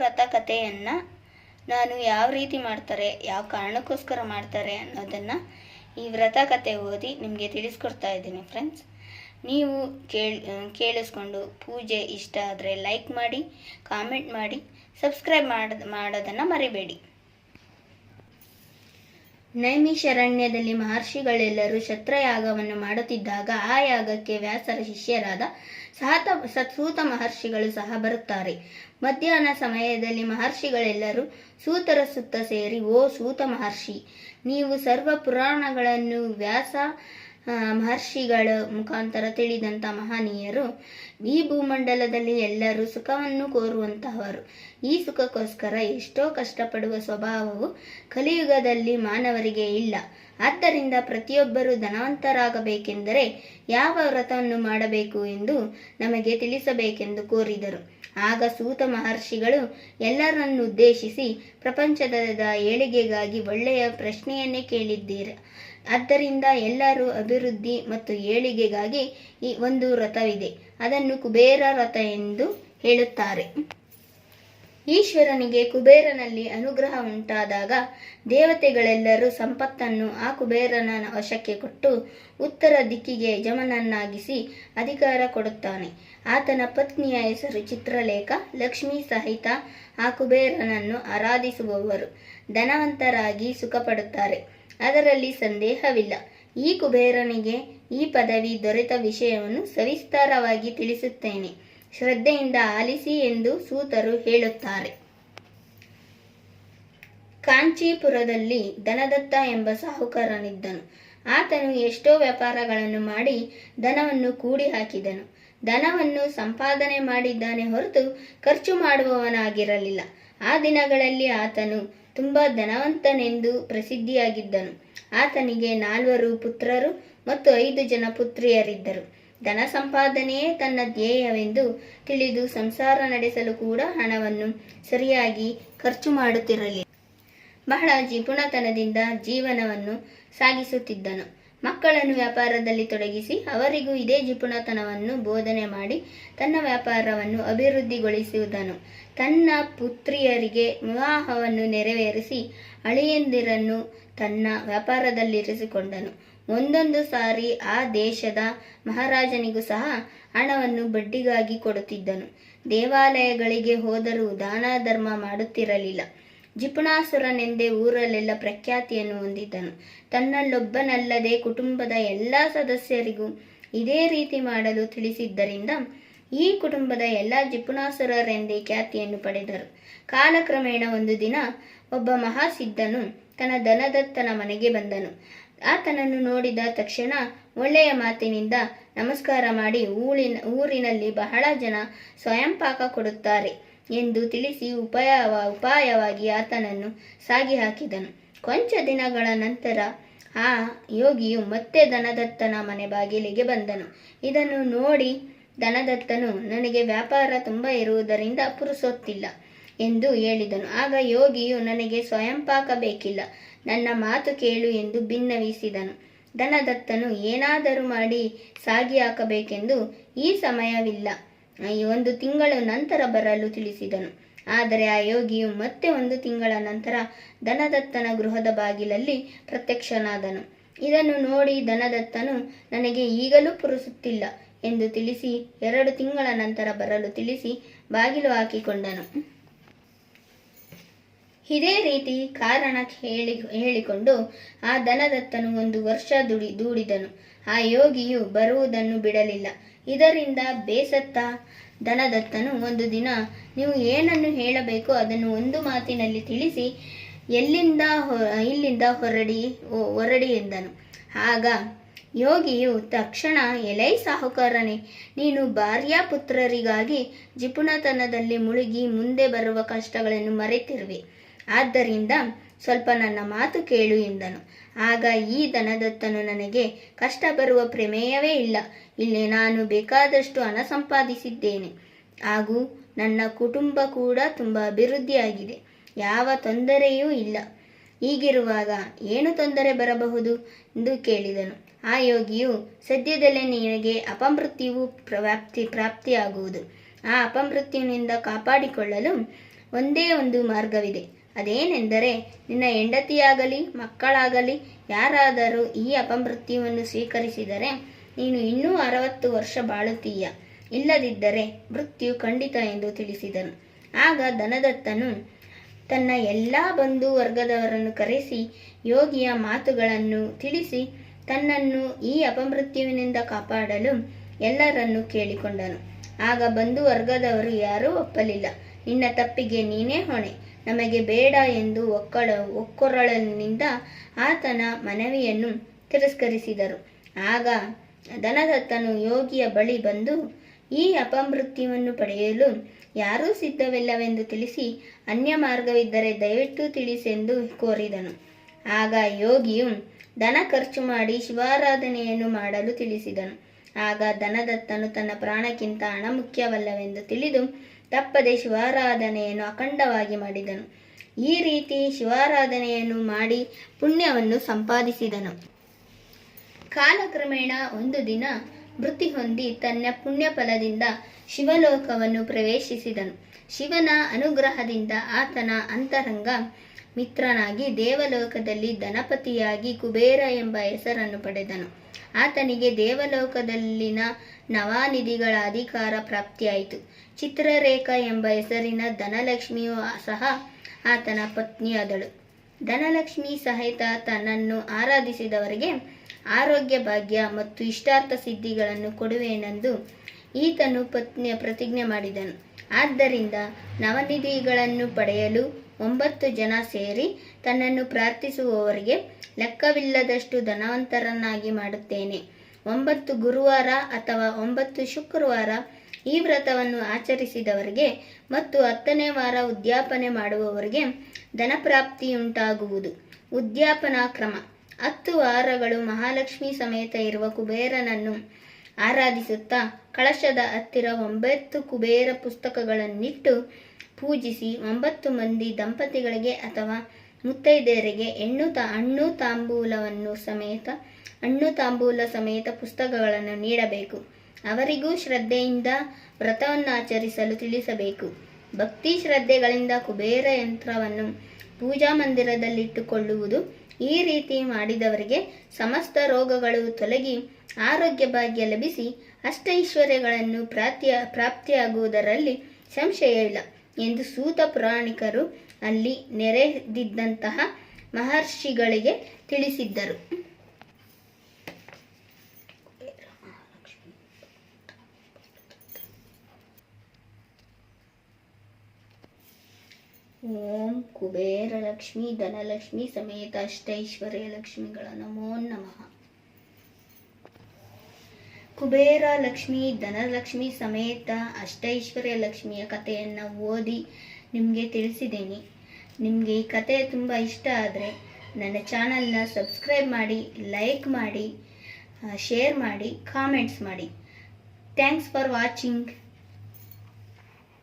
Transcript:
ವ್ರತ ಕಥೆಯನ್ನು ನಾನು ಯಾವ ರೀತಿ ಮಾಡ್ತಾರೆ, ಯಾವ ಕಾರಣಕ್ಕೋಸ್ಕರ ಮಾಡ್ತಾರೆ ಅನ್ನೋದನ್ನು ಈ ವ್ರತ ಕಥೆ ಓದಿ ನಿಮಗೆ ತಿಳಿಸ್ಕೊಡ್ತಾ ಇದ್ದೀನಿ ಫ್ರೆಂಡ್ಸ್ ನೀವು ಕೇಳಿ, ಕೇಳಿಸ್ಕೊಂಡು ಪೂಜೆ ಇಷ್ಟ ಆದರೆ ಲೈಕ್ ಮಾಡಿ ಕಾಮೆಂಟ್ ಮಾಡಿ ಸಬ್ಸ್ಕ್ರೈಬ್ ಮಾಡಿ, ಮಾಡೋದನ್ನು ಮರಿಬೇಡಿ. ನೈಮಿಷಾರಣ್ಯದಲ್ಲಿ ಮಹರ್ಷಿಗಳೆಲ್ಲರೂ ಛತ್ರಯಾಗವನ್ನು ಮಾಡುತ್ತಿದ್ದಾಗ ಆ ಯಾಗಕ್ಕೆ ವ್ಯಾಸರ ಶಿಷ್ಯರಾದ ಸಹತ ಸೂತ ಮಹರ್ಷಿಗಳು ಸಹ ಬರುತ್ತಾರೆ. ಮಧ್ಯಾಹ್ನ ಸಮಯದಲ್ಲಿ ಮಹರ್ಷಿಗಳೆಲ್ಲರೂ ಸೂತರ ಸುತ್ತ ಸೇರಿ, ಓ ಸೂತ ಮಹರ್ಷಿ, ನೀವು ಸರ್ವ ಪುರಾಣಗಳನ್ನು ವ್ಯಾಸ ಮಹರ್ಷಿಗಳ ಮುಖಾಂತರ ತಿಳಿದಂಥ ಮಹನೀಯರು ಈ ಭೂಮಂಡಲದಲ್ಲಿ ಎಲ್ಲರೂ ಸುಖವನ್ನು ಕೋರುವಂತಹವರು. ಈ ಸುಖಕ್ಕೋಸ್ಕರ ಎಷ್ಟೋ ಕಷ್ಟಪಡುವ ಸ್ವಭಾವವು ಕಲಿಯುಗದಲ್ಲಿ ಮಾನವರಿಗೆ ಇಲ್ಲ. ಆದ್ದರಿಂದ ಪ್ರತಿಯೊಬ್ಬರೂ ಧನವಂತರಾಗಬೇಕೆಂದರೆ ಯಾವ ವ್ರತವನ್ನು ಮಾಡಬೇಕು ಎಂದು ನಮಗೆ ತಿಳಿಸಬೇಕೆಂದು ಕೋರಿದರು. ಆಗ ಸೂತ ಮಹರ್ಷಿಗಳು ಎಲ್ಲರನ್ನು ಉದ್ದೇಶಿಸಿ ಪ್ರಪಂಚದ ಏಳಿಗೆಗಾಗಿ ಒಳ್ಳೆಯ ಪ್ರಶ್ನೆಯನ್ನೇ ಕೇಳಿದ್ದೀರ. ಆದ್ದರಿಂದ ಎಲ್ಲರೂ ಅಭಿವೃದ್ಧಿ ಮತ್ತು ಏಳಿಗೆಗಾಗಿ ಈ ಒಂದು ವ್ರತವಿದೆ. ಅದನ್ನು ಕುಬೇರ ರಥ ಎಂದು ಹೇಳುತ್ತಾರೆ. ಈಶ್ವರನಿಗೆ ಕುಬೇರನಲ್ಲಿ ಅನುಗ್ರಹ ಉಂಟಾದಾಗ ದೇವತೆಗಳೆಲ್ಲರೂ ಸಂಪತ್ತನ್ನು ಆ ಕುಬೇರನ ವಶಕ್ಕೆ ಕೊಟ್ಟು ಉತ್ತರ ದಿಕ್ಕಿಗೆ ಯಜಮನನ್ನಾಗಿಸಿ ಅಧಿಕಾರ ಕೊಡುತ್ತಾನೆ. ಆತನ ಪತ್ನಿಯ ಹೆಸರು ಚಿತ್ರಲೇಖ, ಲಕ್ಷ್ಮೀ ಸಹಿತ ಆ ಕುಬೇರನನ್ನು ಆರಾಧಿಸುವವರು ಧನವಂತರಾಗಿ ಸುಖಪಡುತ್ತಾರೆ. ಅದರಲ್ಲಿ ಸಂದೇಹವಿಲ್ಲ. ಈ ಕುಬೇರನಿಗೆ ಈ ಪದವಿ ದೊರೆತ ವಿಷಯವನ್ನು ಸವಿಸ್ತಾರವಾಗಿ ತಿಳಿಸುತ್ತೇನೆ. ಶ್ರದ್ಧೆಯಿಂದ ಆಲಿಸಿ ಎಂದು ಸೂತರು ಹೇಳುತ್ತಾರೆ. ಕಾಂಚೀಪುರದಲ್ಲಿ ಧನದತ್ತ ಎಂಬ ಸಾಹುಕಾರನಿದ್ದನು. ಆತನು ಎಷ್ಟೋ ವ್ಯಾಪಾರಗಳನ್ನು ಮಾಡಿ ಧನವನ್ನು ಕೂಡಿ ಹಾಕಿದನು ಧನವನ್ನು ಸಂಪಾದನೆ ಮಾಡಿದ್ದಾನೆ ಹೊರತು ಖರ್ಚು ಮಾಡುವವನಾಗಿರಲಿಲ್ಲ. ಆ ದಿನಗಳಲ್ಲಿ ಆತನು ತುಂಬ ಧನವಂತನೆಂದು ಪ್ರಸಿದ್ಧಿಯಾಗಿದ್ದನು. ಆತನಿಗೆ ನಾಲ್ವರು ಪುತ್ರರು ಮತ್ತು ಐದು ಜನ ಪುತ್ರಿಯರಿದ್ದರು. ಧನ ಸಂಪಾದನೆಯೇ ತನ್ನ ಧ್ಯೇಯವೆಂದು ತಿಳಿದು ಸಂಸಾರ ನಡೆಸಲು ಕೂಡ ಹಣವನ್ನು ಸರಿಯಾಗಿ ಖರ್ಚು ಮಾಡುತ್ತಿರಲಿಲ್ಲ. ಬಹಳ ಜಿಪುಣತನದಿಂದ ಜೀವನವನ್ನು ಸಾಗಿಸುತ್ತಿದ್ದನು. ಮಕ್ಕಳನ್ನು ವ್ಯಾಪಾರದಲ್ಲಿ ತೊಡಗಿಸಿ ಅವರಿಗೂ ಇದೇ ಜಿಪುಣತನವನ್ನು ಬೋಧನೆ ಮಾಡಿ ತನ್ನ ವ್ಯಾಪಾರವನ್ನು ಅಭಿವೃದ್ಧಿಗೊಳಿಸುವುದನು ತನ್ನ ಪುತ್ರಿಯರಿಗೆ ವಿವಾಹವನ್ನು ನೆರವೇರಿಸಿ ಅಳಿಯಂದಿರನ್ನು ತನ್ನ ವ್ಯಾಪಾರದಲ್ಲಿರಿಸಿಕೊಂಡನು. ಒಂದೊಂದು ಸಾರಿ ಆ ದೇಶದ ಮಹಾರಾಜನಿಗೂ ಸಹ ಹಣವನ್ನು ಬಡ್ಡಿಗಾಗಿ ಕೊಡುತ್ತಿದ್ದನು. ದೇವಾಲಯಗಳಿಗೆ ಹೋದರೂ ದಾನ ಧರ್ಮ ಮಾಡುತ್ತಿರಲಿಲ್ಲ. ಜಿಪುಣಾಸುರನೆಂದೇ ಊರಲ್ಲೆಲ್ಲ ಪ್ರಖ್ಯಾತಿಯನ್ನು ಹೊಂದಿದ್ದನು. ತನ್ನಲ್ಲೊಬ್ಬನಲ್ಲದೆ ಕುಟುಂಬದ ಎಲ್ಲ ಸದಸ್ಯರಿಗೂ ಇದೇ ರೀತಿ ಮಾಡಲು ತಿಳಿಸಿದ್ದರಿಂದ ಈ ಕುಟುಂಬದ ಎಲ್ಲ ಜಿಪುಣಾಸುರರೆಂದೇ ಖ್ಯಾತಿಯನ್ನು ಪಡೆದರು. ಕಾಲಕ್ರಮೇಣ ಒಂದು ದಿನ ಒಬ್ಬ ಮಹಾಸಿದ್ಧನು ತನ್ನ ದನದತ್ತನ ಮನೆಗೆ ಬಂದನು. ಆತನನ್ನು ನೋಡಿದ ತಕ್ಷಣ ಒಳ್ಳೆಯ ಮಾತಿನಿಂದ ನಮಸ್ಕಾರ ಮಾಡಿ ಊರಿನ ಊರಿನಲ್ಲಿ ಬಹಳ ಜನ ಸ್ವಯಂ ಪಾಕ ಕೊಡುತ್ತಾರೆ. ಎಂದು ತಿಳಿಸಿ ಉಪಾಯವ, ಉಪಾಯವಾಗಿ ಆತನನ್ನು ಸಾಗಿ ಹಾಕಿದನು ಕೊಂಚ ದಿನಗಳ ನಂತರ ಆ ಯೋಗಿಯು ಮತ್ತೆ ಧನದತ್ತನ ಮನೆ ಬಾಗಿಲಿಗೆ ಬಂದನು. ಇದನ್ನು ನೋಡಿ ಧನದತ್ತನು ನನಗೆ ವ್ಯಾಪಾರ ತುಂಬ ಇರುವುದರಿಂದ ಪುರುಸೊತ್ತಿಲ್ಲ ಎಂದು ಹೇಳಿದನು. ಆಗ ಯೋಗಿಯು, ನನಗೆ ಸ್ವಯಂ ಪಾಕ ಬೇಕಿಲ್ಲ ನನ್ನ ಮಾತು ಕೇಳು ಎಂದು ಭಿನ್ನವಿಸಿದನು ದನದತ್ತನು, ಏನಾದರೂ ಮಾಡಿ ಸಾಗಿ ಹಾಕಬೇಕೆಂದು ಈ ಸಮಯವಿಲ್ಲ ಒಂದು ತಿಂಗಳು ನಂತರ ಬರಲು ತಿಳಿಸಿದನು. ಆದರೆ ಆ ಯೋಗಿಯು ಮತ್ತೆ ಒಂದು ತಿಂಗಳ ನಂತರ ಧನದತ್ತನ ಗೃಹದ ಬಾಗಿಲಲ್ಲಿ ಪ್ರತ್ಯಕ್ಷನಾದನು. ಇದನ್ನು ನೋಡಿ ಧನದತ್ತನು ನನಗೆ ಈಗಲೂ ಪುರುಸುತ್ತಿಲ್ಲ ಎಂದು ತಿಳಿಸಿ ಎರಡು ತಿಂಗಳ ನಂತರ ಬರಲು ತಿಳಿಸಿ ಬಾಗಿಲು ಹಾಕಿಕೊಂಡನು. ಇದೇ ರೀತಿ ಕಾರಣ ಹೇಳಿ ಹೇಳಿಕೊಂಡು ಆ ಧನದತ್ತನು ಒಂದು ವರ್ಷ ದುಡಿ ದೂಡಿದನು. ಆ ಯೋಗಿಯು ಬರುವುದನ್ನು ಬಿಡಲಿಲ್ಲ. ಇದರಿಂದ ಬೇಸತ್ತ ಧನದತ್ತನು ಒಂದು ದಿನ, ನೀವು ಏನನ್ನು ಹೇಳಬೇಕೋ ಅದನ್ನು ಒಂದು ಮಾತಿನಲ್ಲಿ ತಿಳಿಸಿ, ಎಲ್ಲಿಂದ ಇಲ್ಲಿಂದ ಹೊರಡಿ ಹೊರಡಿ ಎಂದನು. ಆಗ ಯೋಗಿಯು, ತಕ್ಷಣ ಎಲೈ ಸಾಹುಕಾರನೇ, ನೀನು ಭಾರ್ಯಾ ಪುತ್ರರಿಗಾಗಿ ಜಿಪುಣತನದಲ್ಲಿ ಮುಳುಗಿ ಮುಂದೆ ಬರುವ ಕಷ್ಟಗಳನ್ನು ಮರೆತಿರುವೆ. ಆದ್ದರಿಂದ ಸ್ವಲ್ಪ ನನ್ನ ಮಾತು ಕೇಳು ಎಂದನು. ಆಗ ಈ ದನದತ್ತನು ನನಗೆ ಕಷ್ಟ ಬರುವ ಪ್ರಮೇಯವೇ ಇಲ್ಲ. ಇಲ್ಲಿ ನಾನು ಬೇಕಾದಷ್ಟು ಹಣ ಸಂಪಾದಿಸಿದ್ದೇನೆ. ಹಾಗೂ ನನ್ನ ಕುಟುಂಬ ಕೂಡ ತುಂಬ ಅಭಿವೃದ್ಧಿಯಾಗಿದೆ. ಯಾವ ತೊಂದರೆಯೂ ಇಲ್ಲ. ಹೀಗಿರುವಾಗ ಏನು ತೊಂದರೆ ಬರಬಹುದು ಎಂದು ಕೇಳಿದನು. ಆ ಯೋಗಿಯು, ಸದ್ಯದಲ್ಲೇ ನಿನಗೆ ಅಪಮೃತ್ಯುವು ಪ್ರಾಪ್ತಿ, ಪ್ರಾಪ್ತಿಯಾಗುವುದು. ಆ ಅಪಮೃತ್ಯುವಿನಿಂದ ಕಾಪಾಡಿಕೊಳ್ಳಲು ಒಂದೇ ಒಂದು ಮಾರ್ಗವಿದೆ. ಅದೇನೆಂದರೆ, ನಿನ್ನ ಹೆಂಡತಿಯಾಗಲಿ, ಮಕ್ಕಳಾಗಲಿ, ಯಾರಾದರೂ ಈ ಅಪಮೃತ್ಯುವನ್ನು ಸ್ವೀಕರಿಸಿದರೆ ನೀನು ಇನ್ನೂ ಅರವತ್ತು ವರ್ಷ ಬಾಳುತ್ತೀಯ. ಇಲ್ಲದಿದ್ದರೆ ಮೃತ್ಯು ಖಂಡಿತ ಎಂದು ತಿಳಿಸಿದನು. ಆಗ ಧನದತ್ತನು, ತನ್ನ ಎಲ್ಲ ಬಂಧು ವರ್ಗದವರನ್ನು ಕರೆಸಿ ಯೋಗಿಯ ಮಾತುಗಳನ್ನು ತಿಳಿಸಿ ತನ್ನನ್ನು ಈ ಅಪಮೃತ್ಯುವಿನಿಂದ ಕಾಪಾಡಲು ಎಲ್ಲರನ್ನು ಕೇಳಿಕೊಂಡನು. ಆಗ ಬಂಧು ವರ್ಗದವರು ಯಾರೂ ಒಪ್ಪಲಿಲ್ಲ. ನಿನ್ನ ತಪ್ಪಿಗೆ ನೀನೇ ಹೊಣೆ. ನಮಗೆ ಬೇಡ ಎಂದು ಒಕ್ಕಳ, ಒಕ್ಕೊರಳಿನಿಂದ ಆತನ ಮನವಿಯನ್ನು ತಿರಸ್ಕರಿಸಿದರು. ಆಗ ಧನದತ್ತನು ಯೋಗಿಯ ಬಳಿ ಬಂದು, ಈ ಅಪಮೃತ್ಯುವನ್ನು ಪಡೆಯಲು ಯಾರೂ ಸಿದ್ಧವಿಲ್ಲವೆಂದು ತಿಳಿಸಿ ಅನ್ಯ ಮಾರ್ಗವಿದ್ದರೆ ದಯವಿಟ್ಟು ತಿಳಿಸೆಂದು ಕೋರಿದನು. ಆಗ ಯೋಗಿಯು ದನ ಖರ್ಚು ಮಾಡಿ ಶಿವಾರಾಧನೆಯನ್ನು ಮಾಡಲು ತಿಳಿಸಿದನು. ಆಗ ಧನದತ್ತನು ತನ್ನ ಪ್ರಾಣಕ್ಕಿಂತ ಹಣ ಮುಖ್ಯವಲ್ಲವೆಂದು ತಿಳಿದು ತಪ್ಪದೆ ಶಿವಾರಾಧನೆಯನ್ನು ಅಖಂಡವಾಗಿ ಮಾಡಿದನು. ಈ ರೀತಿ ಶಿವಾರಾಧನೆಯನ್ನು ಮಾಡಿ ಪುಣ್ಯವನ್ನು ಸಂಪಾದಿಸಿದನು. ಕಾಲಕ್ರಮೇಣ ಒಂದು ದಿನ ಮೃತಿ ಹೊಂದಿ ತನ್ನ ಪುಣ್ಯ ಫಲದಿಂದ ಶಿವಲೋಕವನ್ನು ಪ್ರವೇಶಿಸಿದನು. ಶಿವನ ಅನುಗ್ರಹದಿಂದ ಆತನ ಅಂತರಂಗ ಮಿತ್ರನಾಗಿ ದೇವಲೋಕದಲ್ಲಿ ಧನಪತಿಯಾಗಿ ಕುಬೇರ ಎಂಬ ಹೆಸರನ್ನು ಪಡೆದನು. ಆತನಿಗೆ ದೇವಲೋಕದಲ್ಲಿನ ನವಾನಿಧಿಗಳ ಅಧಿಕಾರ ಪ್ರಾಪ್ತಿಯಾಯಿತು. ಚಿತ್ರರೇಖಾ ಎಂಬ ಹೆಸರಿನ ಧನಲಕ್ಷ್ಮಿಯು ಸಹ ಆತನ ಪತ್ನಿಯಾದಳು. ಧನಲಕ್ಷ್ಮಿ ಸಹಿತ ತನ್ನನ್ನು ಆರಾಧಿಸಿದವರಿಗೆ ಆರೋಗ್ಯ, ಭಾಗ್ಯ ಮತ್ತು ಇಷ್ಟಾರ್ಥ ಸಿದ್ಧಿಗಳನ್ನು ಕೊಡುವೆನೆಂದು ಈತನು ಪತ್ನಿಯ ಪ್ರತಿಜ್ಞೆ ಮಾಡಿದನು. ಆದ್ದರಿಂದ ನವನಿಧಿಗಳನ್ನು ಪಡೆಯಲು ಒಂಬತ್ತು ಜನ ಸೇರಿ ತನ್ನನ್ನು ಪ್ರಾರ್ಥಿಸುವವರಿಗೆ ಲೆಕ್ಕವಿಲ್ಲದಷ್ಟು ಧನವಂತರನ್ನಾಗಿ ಮಾಡುತ್ತೇನೆ. ಒಂಬತ್ತು ಗುರುವಾರ ಅಥವಾ ಒಂಬತ್ತು ಶುಕ್ರವಾರ ಈ ವ್ರತವನ್ನು ಆಚರಿಸಿದವರಿಗೆ ಮತ್ತು ಹತ್ತನೇ ವಾರ ಉದ್ಯಾಪನೆ ಮಾಡುವವರಿಗೆ ಧನಪ್ರಾಪ್ತಿಯುಂಟಾಗುವುದು. ಉದ್ಯಾಪನಾ ಕ್ರಮ ಹತ್ತು ವಾರಗಳು ಮಹಾಲಕ್ಷ್ಮಿ ಸಮೇತ ಇರುವ ಕುಬೇರನನ್ನು ಆರಾಧಿಸುತ್ತಾ ಕಳಶದ ಹತ್ತಿರ ಒಂಬತ್ತು ಕುಬೇರ ಪುಸ್ತಕಗಳನ್ನಿಟ್ಟು ಪೂಜಿಸಿ ಒಂಬತ್ತು ಮಂದಿ ದಂಪತಿಗಳಿಗೆ ಅಥವಾ ಮುತ್ತೈದೆಯರಿಗೆ ಹೆಣ್ಣು ತ, ಹಣ್ಣು ತಾಂಬೂಲವನ್ನು ಸಮೇತ, ಹಣ್ಣು ತಾಂಬೂಲ ಸಮೇತ ಪುಸ್ತಕಗಳನ್ನು ನೀಡಬೇಕು. ಅವರಿಗೂ ಶ್ರದ್ಧೆಯಿಂದ ವ್ರತವನ್ನು ಆಚರಿಸಲು ತಿಳಿಸಬೇಕು. ಭಕ್ತಿ ಶ್ರದ್ಧೆಗಳಿಂದ ಕುಬೇರ ಯಂತ್ರವನ್ನು ಪೂಜಾ ಮಂದಿರದಲ್ಲಿಟ್ಟುಕೊಳ್ಳುವುದು ಈ ರೀತಿ ಮಾಡಿದವರಿಗೆ ಸಮಸ್ತ ರೋಗಗಳು ತೊಲಗಿ ಆರೋಗ್ಯ ಭಾಗ್ಯ ಲಭಿಸಿ ಅಷ್ಟೈಶ್ವರ್ಯಗಳನ್ನು ಪ್ರಾಪ್ತಿಯ ಪ್ರಾಪ್ತಿಯಾಗುವುದರಲ್ಲಿ ಸಂಶಯವಿಲ್ಲ ಎಂದು ಸೂತ ಪುರಾಣಿಕರು ಅಲ್ಲಿ ನೆರೆದಿದ್ದಂತಹ ಮಹರ್ಷಿಗಳಿಗೆ ತಿಳಿಸಿದ್ದರು. ಓಂ ಕುಬೇರ ಲಕ್ಷ್ಮಿ ಧನಲಕ್ಷ್ಮಿ ಸಮೇತ ಅಷ್ಟೈಶ್ವರ್ಯ ಲಕ್ಷ್ಮಿಗಳ ನಮೋ ನಮಃ. ಕುಬೇರ ಲಕ್ಷ್ಮಿ ಧನಲಕ್ಷ್ಮಿ ಸಮೇತ ಅಷ್ಟೈಶ್ವರ್ಯ ಲಕ್ಷ್ಮಿಯ ಕಥೆಯನ್ನು ಓದಿ ನಿಮಗೆ ತಿಳಿಸಿದ್ದೀನಿ. ನಿಮಗೆ ಈ ಕತೆ ತುಂಬ ಇಷ್ಟ ಆದರೆ ನನ್ನ ಚಾನಲ್ನ ಸಬ್ಸ್ಕ್ರೈಬ್ ಮಾಡಿ, ಲೈಕ್ ಮಾಡಿ ಶೇರ್ ಮಾಡಿ, ಕಾಮೆಂಟ್ಸ್ ಮಾಡಿ. Thanks for watching.